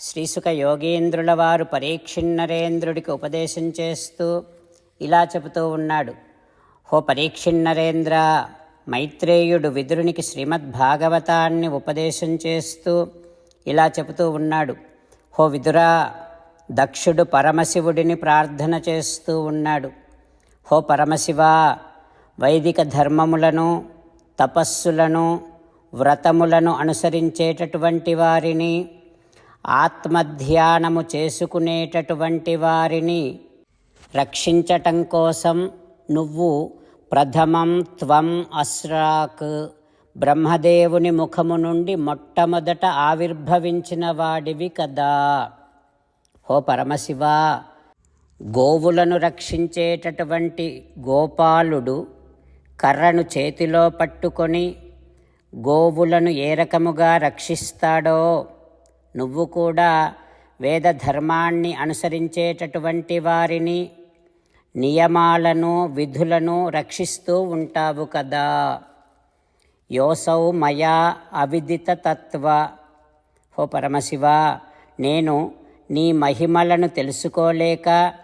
శ్రీసుక యోగేంద్రుల వారు పరీక్షిన్నరేంద్రుడికి ఉపదేశం చేస్తూ ఇలా చెబుతూ ఉన్నాడు. హో పరీక్షిన్నరేంద్ర మైత్రేయుడు విదురునికి శ్రీమద్భాగవతాన్ని ఉపదేశం చేస్తూ ఇలా చెబుతూ ఉన్నాడు. హో విదురా దక్షుడు పరమశివుడిని ప్రార్థన చేస్తూ ఉన్నాడు. హో పరమశివ వైదిక ధర్మములను తపస్సులను వ్రతములను అనుసరించేటటువంటి వారిని ఆత్మధ్యానము చేసుకునేటటువంటి వారిని రక్షించటం కోసం నువ్వు ప్రథమం త్వం అస్రాక్ బ్రహ్మదేవుని ముఖము నుండి మొట్టమొదట ఆవిర్భవించిన వాడివి కదా. హో పరమశివ గోవులను రక్షించేటటువంటి గోపాలుడు కర్రను చేతిలో పట్టుకొని గోవులను ఏ రకముగా రక్షిస్తాడో నువ్వు కూడా వేదధర్మాన్ని అనుసరించేటటువంటి వారిని నియమాలను విధులను రక్షిస్తూ ఉంటావు కదా. యోసౌ మయా అవిదిత తత్వ. హో పరమశివ నేను నీ మహిమలను తెలుసుకోలేక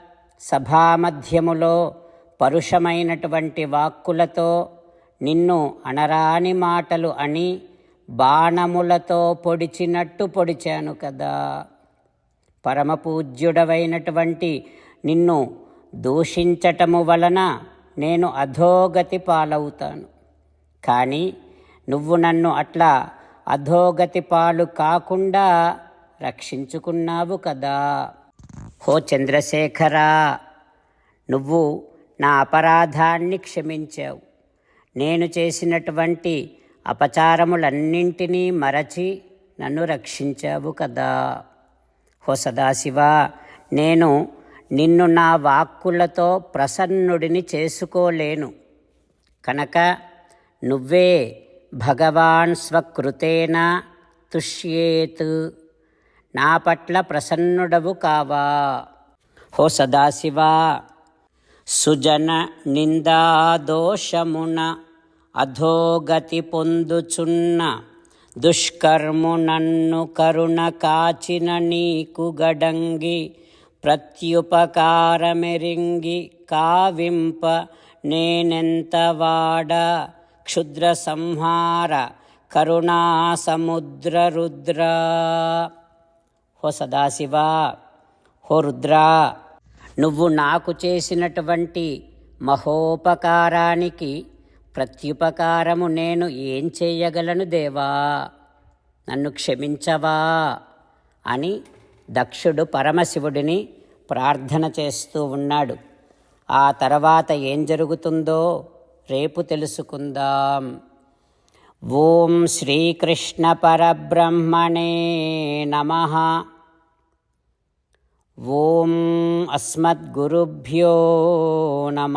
సభామధ్యములో పరుషమైనటువంటి వాక్కులతో నిన్ను అనరాని మాటలు అని బాణములతో పొడిచినట్టు పొడిచాను కదా. పరమపూజ్యుడవైనటువంటి నిన్ను దూషించటము వలన నేను అధోగతి పాలవుతాను. కానీ నువ్వు నన్ను అట్లా అధోగతి పాలు కాకుండా రక్షించుకున్నావు కదా. హో చంద్రశేఖరా నువ్వు నా అపరాధాన్ని క్షమించావు. నేను చేసినటువంటి అపచారములన్నింటినీ మరచి నన్ను రక్షించావు కదా. హో సదాశివ నేను నిన్ను నా వాక్కులతో ప్రసన్నుడిని చేసుకోలేను. కనుక నువ్వే భగవాన్ స్వకృతేన తుష్యేత్ నా పట్ల ప్రసన్నుడవు కావా. హో సదాశివా సుజన నిందాదోషమున అధోగతి పొందుచున్న దుష్కర్ము నన్ను కరుణ కాచిన నీకు గడంగి ప్రత్యుపకారమెరింగి కావింప నేనెంత వాడ? క్షుద్ర సంహార కరుణా సముద్ర రుద్రా. హో సదాశివా హో రుద్రా నువ్వు నాకు చేసినటువంటి మహోపకారానికి ప్రత్యుపకారము నేను ఏం చేయగలను దేవా? నన్ను క్షమించవా? అని దక్షుడు పరమశివుడిని ప్రార్థన చేస్తూ ఉన్నాడు. ఆ తర్వాత ఏం జరుగుతుందో రేపు తెలుసుకుందాం. ఓం శ్రీకృష్ణ పరబ్రహ్మణే నమ. ఓం అస్మద్గురుభ్యో నమ.